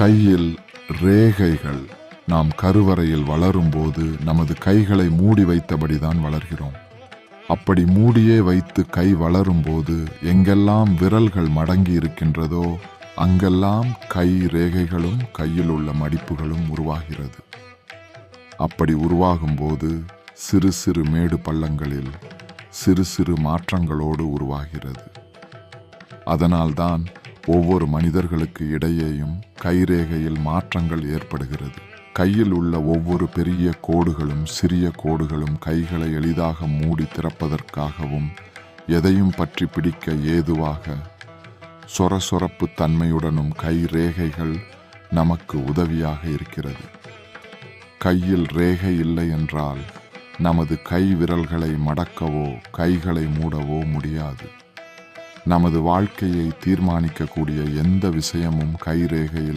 கையில் ரேகைகள் நாம் கருவறையில் வளரும்போது நமது கைகளை மூடி வைத்தபடிதான் வளர்கிறோம். அப்படி மூடியே வைத்து கை வளரும்போது எங்கெல்லாம் விரல்கள் மடங்கி இருக்கின்றதோ அங்கெல்லாம் கை ரேகைகளும் கையில் உள்ள மடிப்புகளும் உருவாகிறது. அப்படி உருவாகும்போது சிறு சிறு மேடு பள்ளங்களில் சிறு சிறு மாற்றங்களோடு உருவாகிறது. அதனால்தான் ஒவ்வொரு மனிதர்களுக்கு இடையேயும் கைரேகையில் மாற்றங்கள் ஏற்படுகிறது. கையில் உள்ள ஒவ்வொரு பெரிய கோடுகளும் சிறிய கோடுகளும் கைகளை எளிதாக மூடி திறப்பதற்காகவும் எதையும் பற்றி பிடிக்க ஏதுவாக சொரசொரப்பு தன்மையுடனும் கை ரேகைகள் நமக்கு உதவியாக இருக்கிறது. கையில் ரேகை இல்லை என்றால் நமது கை விரல்களை மடக்கவோ கைகளை மூடவோ முடியாது. நமது வாழ்க்கையை தீர்மானிக்கக்கூடிய எந்த விஷயமும் கைரேகையில்